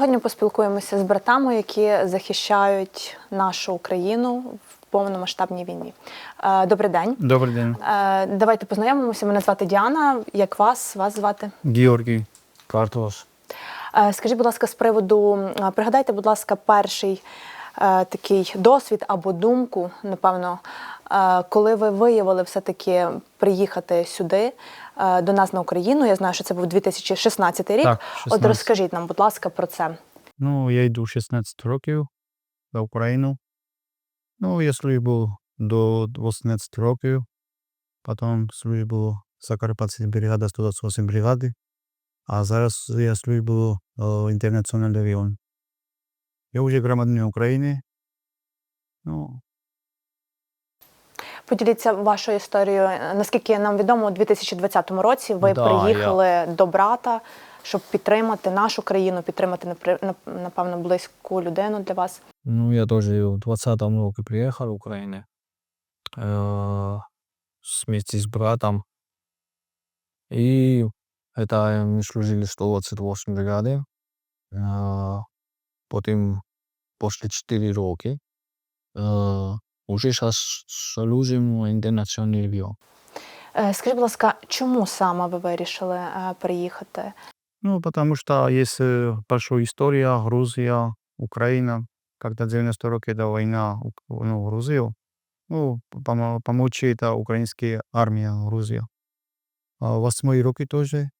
Сьогодні поспілкуємося з братами, які захищають нашу Україну в повномасштабній війні. Е, Добрий день. Добрий день. Е, Давайте познайомимося. Мене звати Діана. Як вас? Вас звати? Георгій Картош. Е, Скажіть, будь ласка, з приводу, пригадайте, будь ласка, перший такий досвід або думку, напевно, коли ви виявили все-таки приїхати сюди до нас на Україну. Я знаю, що це був 2016 рік. Так, От розкажіть нам, будь ласка, про це. Ну, я йду 16 років в Україну. Ну, я служив до 18 років. Потім служив в Закарпатській бригада 128 бригади. А зараз я служу в інтернаціональний район. Я вже громадянин України. Ну, Поділіться вашою історією. Наскільки нам відомо, у 2020 році ви Да, приїхали до брата, щоб підтримати нашу країну, підтримати напри- нап- напевно близьку людину для вас. Ну, я тоже в 20-м році приїхав в Україну э, вместе с братом. И это мы служили в 128 бригаде. Э, потім, после 4 роки, э, уже сейчас служим в інтернаціональній регіон. Е, Скажіть, будь ласка, чому саме ви вирішили е, переїхати? ну, потому что есть э, большая история Грузия, Украина. Когда 90 роки до война ук- ну, в Грузию, ну, помо- помочь это украинская армия Грузия. А восьмой роки тоже.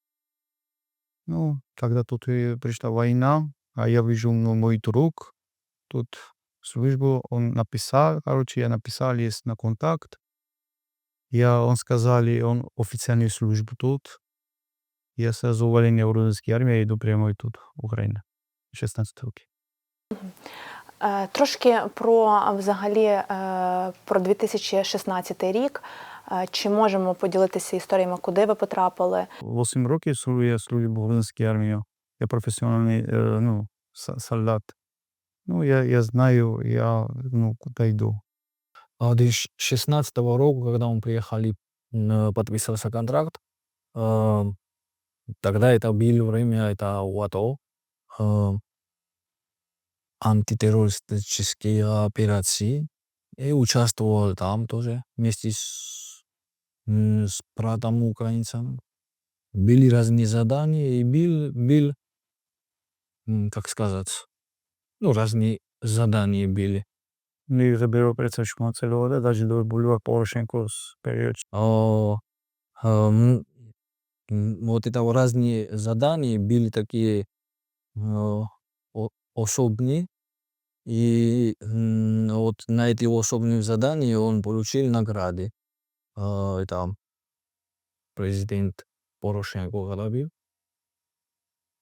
Ну, когда тут пришла война, а я вижу, ну, мой друг тут службу, он написал, короче, я написал, есть на контакт. Я, он сказали, он официальную службу тут. Я сразу уволение в грузинской армии, я иду прямо тут, Украина. 16 років. Трошки про взагалі е, про 2016 рік. Е, Чи можемо поділитися історіями, куди ви потрапили? 8 років я служу в грузинській армії. Я професіональний е, ну, солдат. Ну, я, я знаю, я ну, куди йду. А 2016 року, когда мы приехали, м, подписывался контракт, э, тогда это было время, это в АТО, э, антитеррористические операции, и участвовал там тоже вместе с, с братом украинцем. Были разные задания, и был, был, как сказать, ну, разные задания были. Не заберу працю цілого, навіть до Бульвар Порошенко з період. О, ам, м, вот это вот разные задания были такие э, о- особые. И м, вот на эти особые задания он получил награды. А, Это президент Порошенко говорил.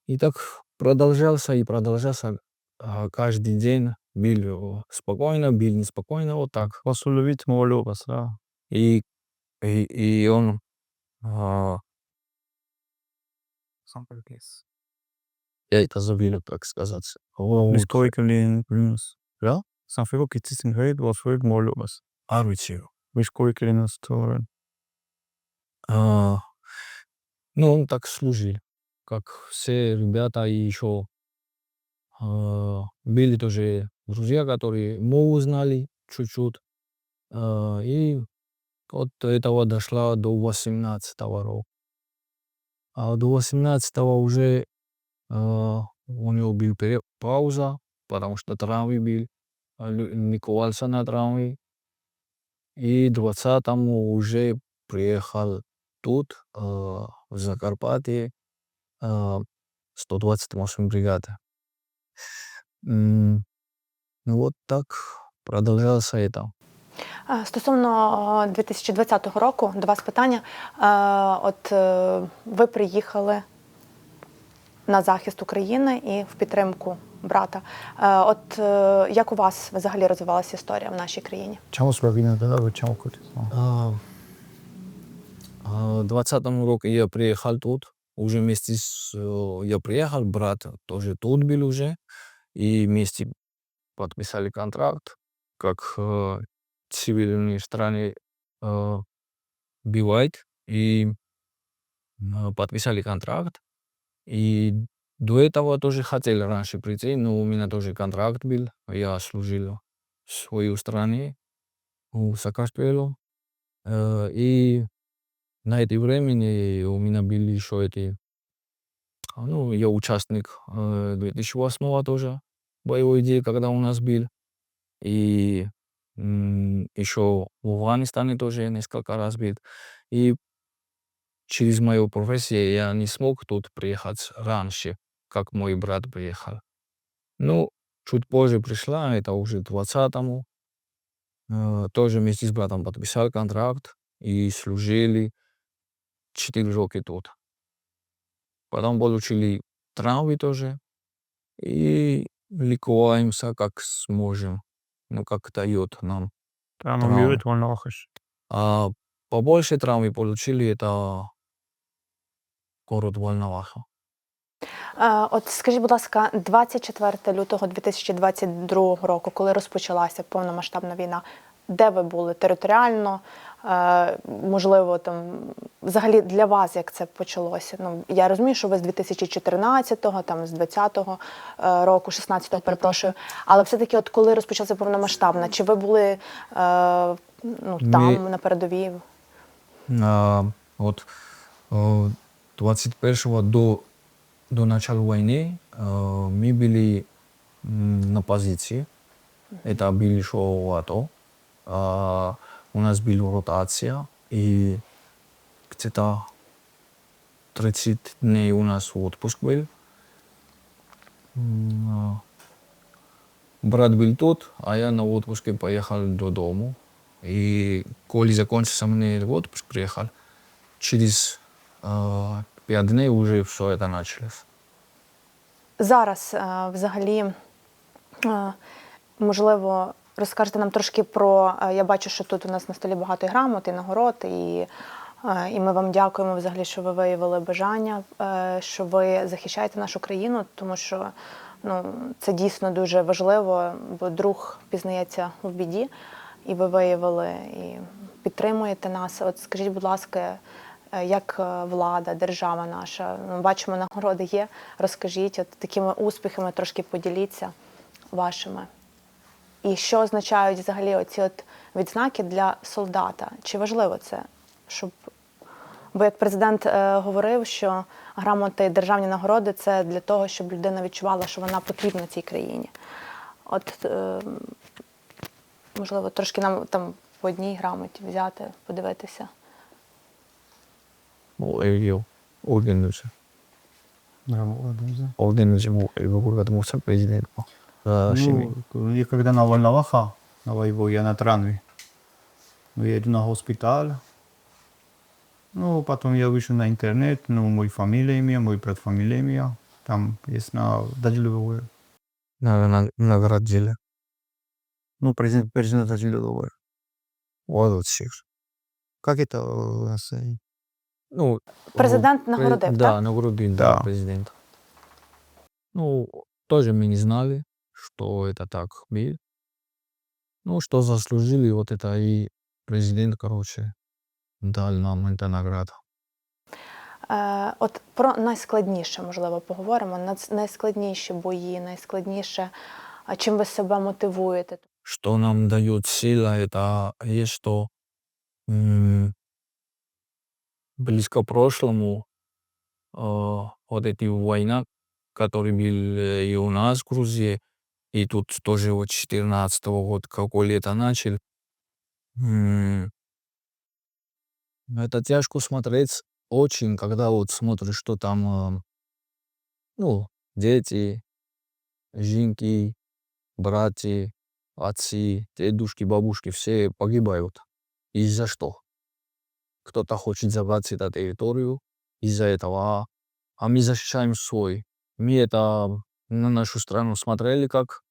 И так продолжался и продолжался а, каждый день. Был спокойно, был неспокойно, вот так. Вас уловить, молю вас, да. И, и, и он а, Сам перекис. я это забыл, так сказать. Вот. Військовий клін плюс. Да? Сам фіго кітсін гейт, вас вик, молю вас. Арвичев. Військовий клін створен. А, ну, он так служил, как все ребята и еще а, были тоже друзья, которые мову знали чуть-чуть. А, и от этого дошла до 18 року. А до 18 уже а, у него был пере- пауза, потому что травмы были, а, лю- на травмы. И 20-му уже приехал тут, а, в Закарпатье, а, 128 бригада. М, Ну вот так продолжалось это. Е, Стосовно е, 2020 року, до вас питання. Е, От е, ви приїхали на захист України і в підтримку брата. Е, От е, як у вас взагалі розвивалася історія в нашій країні? Чому справіна дала, чому? А, а, В 20 року я приехал тут, уже вместе с... э, Я приехал, брат тоже тут был уже, и вместе подписали контракт, как э, цивильные страны э, бывает, и э, подписали контракт, и До этого тоже хотел раньше прийти, но у меня тоже контракт был. Я служил в своей стране, у Саакашвили. Э, И на это времени у меня были еще эти... а, Ну, я участник э, 2008 тоже боевой действий, когда у нас был. И еще в Афганистане тоже несколько раз был. И через мою профессию я не смог тут приехать раньше, как мой брат приехал. Ну, чуть позже пришла, это уже 20-му. Э, Тоже вместе с братом подписал контракт и служили 4 роки тут. Потом получили травмы тоже и ликуемся как сможем, ну, как дает нам. Там Травма. умеют Валнахаш. А побольше травмы получили это город Волноваха. Е, От скажіть, будь ласка, 24 лютого 2022 року, коли розпочалася повномасштабна війна, де ви були територіально? Е, Можливо, там взагалі для вас як це почалося? Ну я розумію, що ви з 2014-го, там з 20-го е, року, 16-го, перепрошую. Але все-таки, от коли розпочалася повномасштабна, чи ви були е, ну, там Ми- на передовій? А, вот э, 21 до, до начала войны э, мы были м, на позиции. Это был еще в АТО. А, у нас была ротация. И где-то 30 дней у нас отпуск был. М, а, Брат был тут, а я на отпуске поехал до дому. И коли закончился мне отпуск, приехал, через э, пять дней уже все это началось. Зараз е, взагалі, е, можливо, розкажете нам трошки про. е, Я бачу, що тут у нас на столі багато грамот, і нагород, і, е, і ми вам дякуємо взагалі, що ви виявили бажання, е, що ви захищаєте нашу країну, тому що ну, це дійсно дуже важливо, бо друг пізнається в біді, і ви виявили і підтримуєте нас. От скажіть, будь ласка, як влада, держава наша, ну, бачимо, нагороди є. Розкажіть, от такими успіхами трошки поділіться вашими. І що означають взагалі оці от відзнаки для солдата? Чи важливо це, щоб бо як президент е, говорив, що грамоти і державні нагороди це для того, щоб людина відчувала, що вона потрібна цій країні. От е, можливо, трошки нам там по одній грамоті взяти, подивитися. Ну, Орденuse mu lugupeetud Musta president. Э, Ну, и когда на Вальнаваха, на воевал, я на Транве. Ну, я иду на госпиталь. Ну, потом я вышел на интернет, ну, мой фамилия имя, мой брат фамилия имя. Там есть на Даджиловой. Наградили. Ну, президент, президент Даджиловой. Вот вот всех. Как это у нас? Ну, Президент пре- нагородив, Да, так? наградил Да. да. президента. Ну, тоже мы не знали, что это так был. Ну, что заслужили, вот это и президент, короче, дал нам эту награду. Е, от про найскладніше, можливо, поговоримо. Нац- Найскладніші бої, найскладніше, а чим ви себе мотивуєте. Что нам дает сила, это есть, что м, близко к прошлому э, вот эти война, который был э, и у нас в Грузии, и тут тоже вот 14 года, какой лето начал. М, Это тяжко смотреть очень, когда вот смотришь, что там, э, ну, дети, жинки, братья, отцы, дедушки, бабушки, все погибают. Из-за что? Кто-то хочет забрать эту территорию из-за этого, а мы защищаем свой. Мы это на нашу страну смотрели, как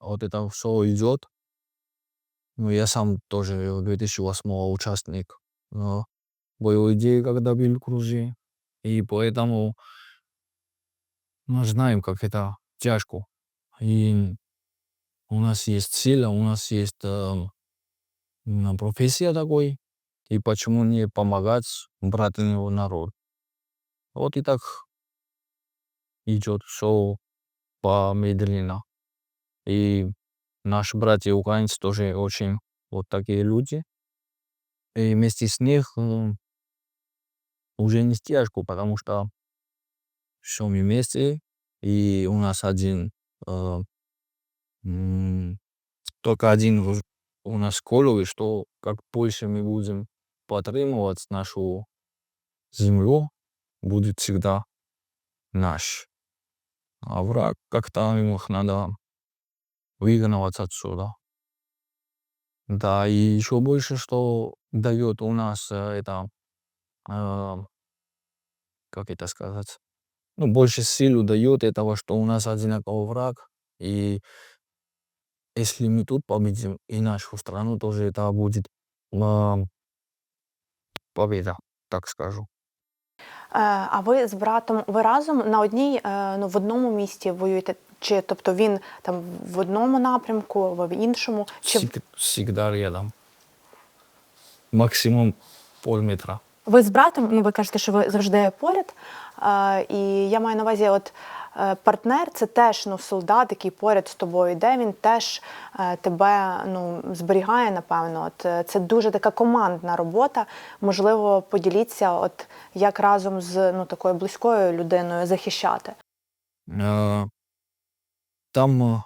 вот это все идет. Ну, я сам тоже в 2008 участник э, боевой идеи, когда был в Грузии. И поэтому мы знаем, как это тяжко. И у нас есть сила, у нас есть м, профессия такой, и почему не помогать братному народ. Вот и так идет все помедленно. И наши братья украинцы тоже очень вот такие люди. И вместе с них м, уже не стяжку, потому что все мы вместе, и у нас один, э, только один в- у нас коловый, что как больше мы будем подтримывать нашу землю, будет всегда наш. А враг как-то их надо выгнать отсюда. Да, и еще больше, что дает у нас э, это, э, как это сказать, ну, больше силу дает этого, что у нас одинаковый враг, и если мы тут победим, и нашу страну тоже это будет а, победа, так скажу. Е, А ви з братом ви разом на одній, е, ну в одному місті воюєте? Чи тобто він там в одному напрямку, ви в іншому? Чи Всег- рядом. Максимум півметра. ви з братом? Ну ви кажете, що ви завжди поряд. А, І я маю на увазі, от е, партнер це теж ну солдат, який поряд з тобою йде. Він теж е, тебе ну зберігає, напевно. От е, це дуже така командна робота. Можливо, поділіться, от як разом з ну такою близькою людиною захищати. Э, Там, э,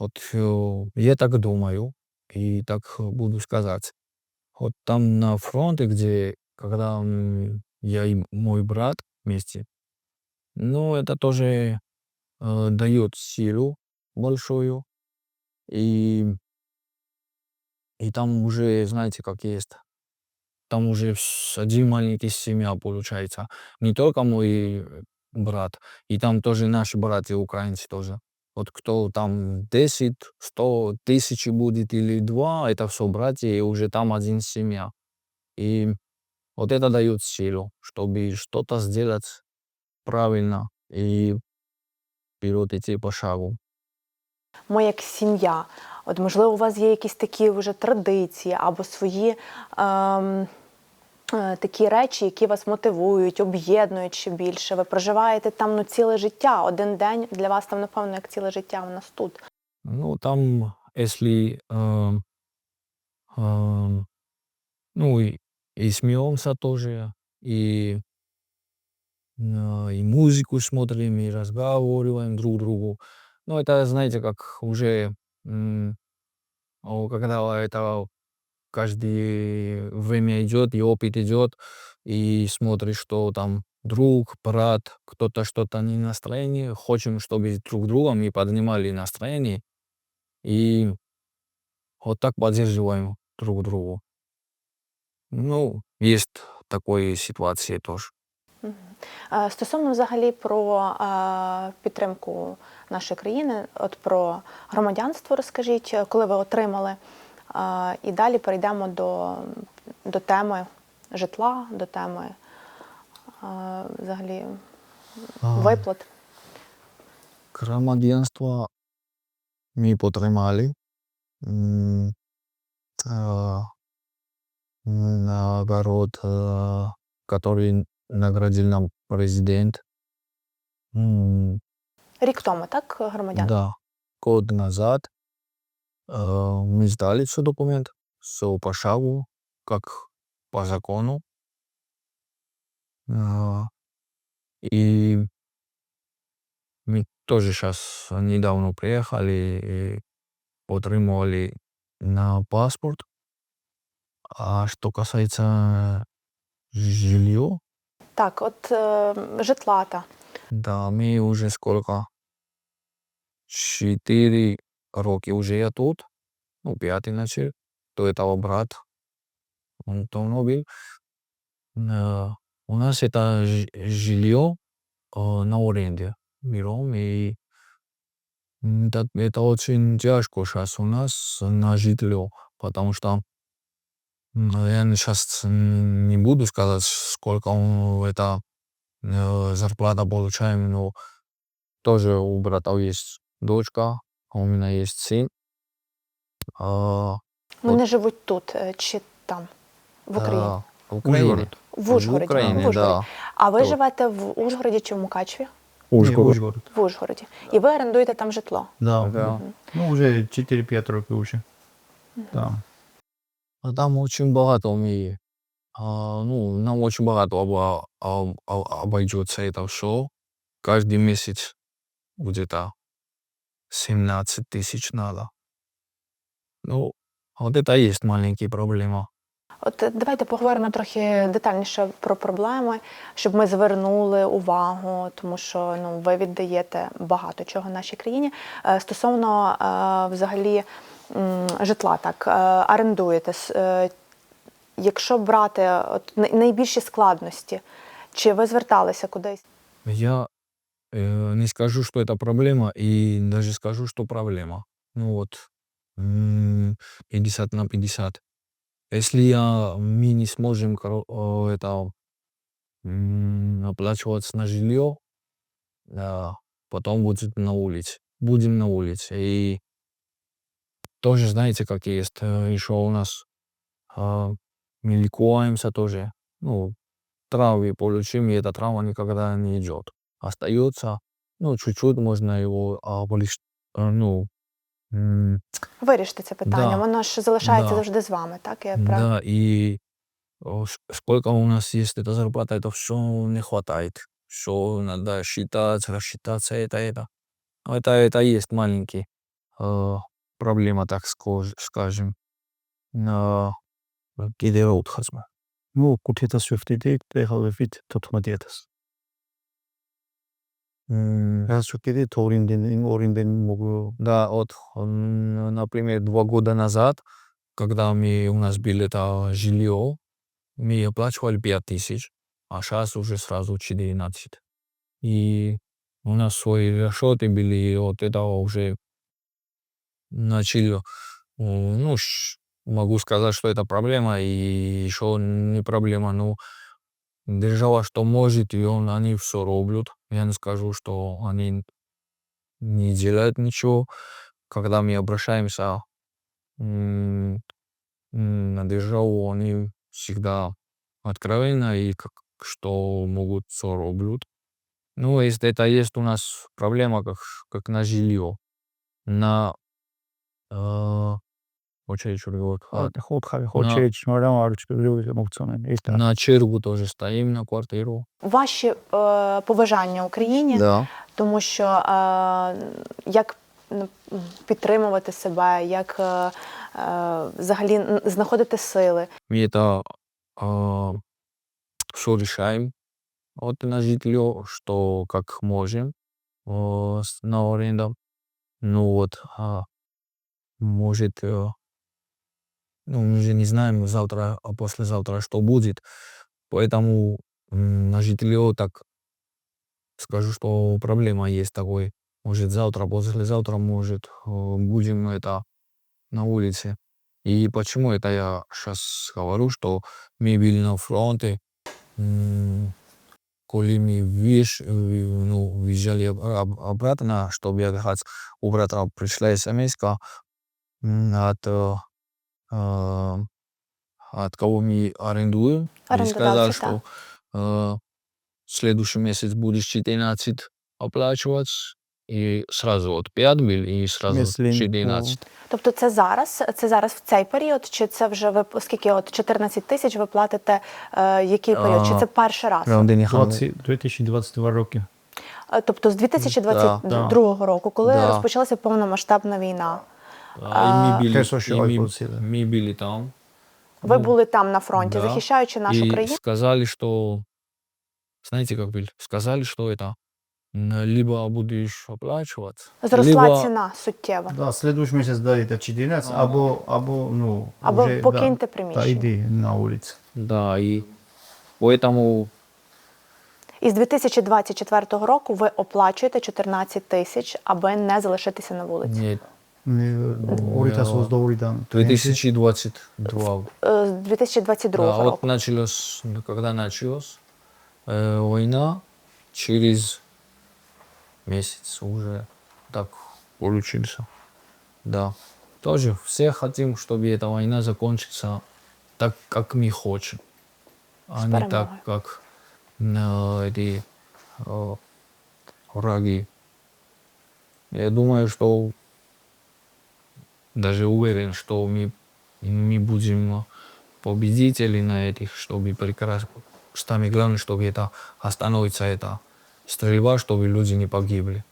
вот э, я так думаю, и так э, буду сказать. Вот там на фронте, где, когда м, я и мой брат вместе, ну, это тоже э, дает силу большую. И, и там уже, знаете, как есть. Там уже один маленький семья получается. Не только мой брат, и там тоже наши братья украинцы тоже. Вот кто там 10, 100, тысячи будет или два, это все братья, и уже там один семья. И вот это дает силу, чтобы что-то сделать правильно и вперед идти по шагу. ми як сім'я. От, можливо, у вас є якісь такі вже традиції або свої ем, е, такі речі, які вас мотивують, об'єднують ще більше. Ви проживаєте там ну, ціле життя. Один день для вас там, напевно, як ціле життя у нас тут. Ну, там, если эм, эм, ну, и, и смеемся тоже, и, э, и музыку смотрим, и разговариваем друг другу. Ну, это, знаете, как уже, м, о, когда это каждое время идет, и опыт идет, и смотришь, что там друг, брат, кто-то что-то не настроение, хотим, чтобы друг друга мы поднимали настроение, и вот так поддерживаем друг другу. Ну, есть такої ситуації теж. Е, Стосовно взагалі про е, підтримку нашої країни, от про громадянство розкажіть, коли ви отримали. Е, І далі перейдемо до, до теми житла, до теми взагалі виплат. Громадянство ми потримали. Э, который наградил нам президент. М, Рік тому, так, громадян? Да, год назад э, мы сдали все документ, все по шагу, как по закону. А, И мы тоже сейчас недавно приехали и отримывали на паспорт. А что касается жилье, Так, от е, житла та. да, мы уже сколько? Четыре роки уже я тут. Ну, пятый начал. До этого брат. Он давно был. Э, У нас это ж- жилье э, на аренде берем. И м, это, это очень тяжко сейчас у нас на жилье. Потому что м, я сейчас не буду сказать, сколько он это э, зарплата получаем, но тоже у братов есть дочка, а у меня есть сын. А, Вони живуть тут е, чи там, в Україні? а, в Украине. В Ужгороді. В Україні, в Ужгороді. да. А ви Тут. живете в Ужгороді чи в Мукачеві? Ужгород. Ужгород. В Ужгороді. І ви орендуєте там житло. Да. Да. Ну, уже 4-5 років уже. Да. А там очень багато ми, а, ну, нам очень багато оба, а, а, обойдется это все. Каждый месяц где-то 17 тысяч надо. Ну, вот это и есть маленькие проблема. От е, давайте поговоримо трохи детальніше про проблеми, щоб ми звернули увагу, тому що ну ви віддаєте багато чого нашій країні. Е, Стосовно е, взагалі м, житла, так е, орендуєте. С- е, Якщо брати от най- найбільші складності, чи ви зверталися кудись? Я э, не скажу, что это проблема, и даже скажу, что проблема. Ну вот, м, 50 на 50. Если я, мы не сможем коро- э, это, м, оплачиваться на жилье, да, потом будет на улице. Будем на улице. И тоже, знаете, как есть, э, еще у нас а, мы ликуемся тоже. Ну, травы получим, и эта трава никогда не идет. Остается, ну, чуть-чуть можно его а, полиш- а, ну, м, Вирішити це питання. Да. Воно ж залишається Да. завжди з вами, так? Я прав... да, и о, с- сколько у нас есть эта зарплата, это все не хватает. Все надо считать, рассчитаться, это, это. Это, это есть маленький э, проблема, так скажем. Хазма. Ну, кутета сөфтеде тегалефит тотмадиетас. М, Расукеде торинден, оринден могу. Да, вот, м, например, два года назад, когда мы, у нас было это жилье, мы оплачивали 5 тысяч, а сейчас уже сразу 14. И у нас свои расчеты были, и вот это уже начали, ну, могу сказать, что это проблема, и еще не проблема, ну, держава, что может, и он, они все роблят. Я не скажу, что они не делают ничего. Когда мы обращаемся на державу, они всегда откровенно и как что могут, все роблят. Ну, если это есть у нас проблема, как, как на жилье, на Э, Очей чургивот. А, ход хави, ход чмарам арчки люди мовцами. Істина. на чергу теж стоїм на квартиру. Ваші е, э, побажання Україні, Да. тому що е, як підтримувати себе, як е, е взагалі знаходити сили. Ми это а, все решаем от на жителю, что как можем а, е, на оренду. Ну вот, а, может, э, ну, мы же не знаем завтра, а послезавтра, что будет. Поэтому на жилье так скажу, что проблема есть такой. Может, завтра, послезавтра, может, э, будем это на улице. И почему это я сейчас говорю, что мы были на фронте, коли мы виш, ну, въезжали об- об- обратно, чтобы ехать, у брата пришла смс от, э, э, от кого мы арендуем. И Арендодавцы, сказал, да. что э, следующий месяц будешь 14 оплачивать, и сразу от 5 был, и сразу Если, 14. Тобто це зараз, це зараз в цей період, чи це вже ви скільки от 14 тисяч ви платите е, який період? Чи А, це перший раз? Правда, не 20 2022 роки. Е, Тобто з 2022 року, коли Да. розпочалася повномасштабна війна, А, і там. Ви ну, були там на фронті, да. захищаючи нашу и країну? сказали, що Знаете, как были? Сказали, что это либо будеш оплачувати. Зросла либо... ціна суттєво. Да, слідуючий місяць даєте 14, ага. або, або, ну, або вже, покиньте да, приміщення. Та йди на вулицю. Да, і поэтому... Із 2024 року ви оплачуєте 14 тисяч, аби не залишитися на вулиці. Ні, 2008 доллардан. 2022. 2022 да, а вот началось, когда началась э, война, через месяц уже так получился. Да. Тоже все хотим, чтобы эта война закончится так, как мы хотим, а не так, как э, эти э, враги. Я думаю, что даже уверен, что мы, мы будем победители на этих, чтобы прекрасно. Самое главное, чтобы это остановится, эта стрельба, чтобы люди не погибли.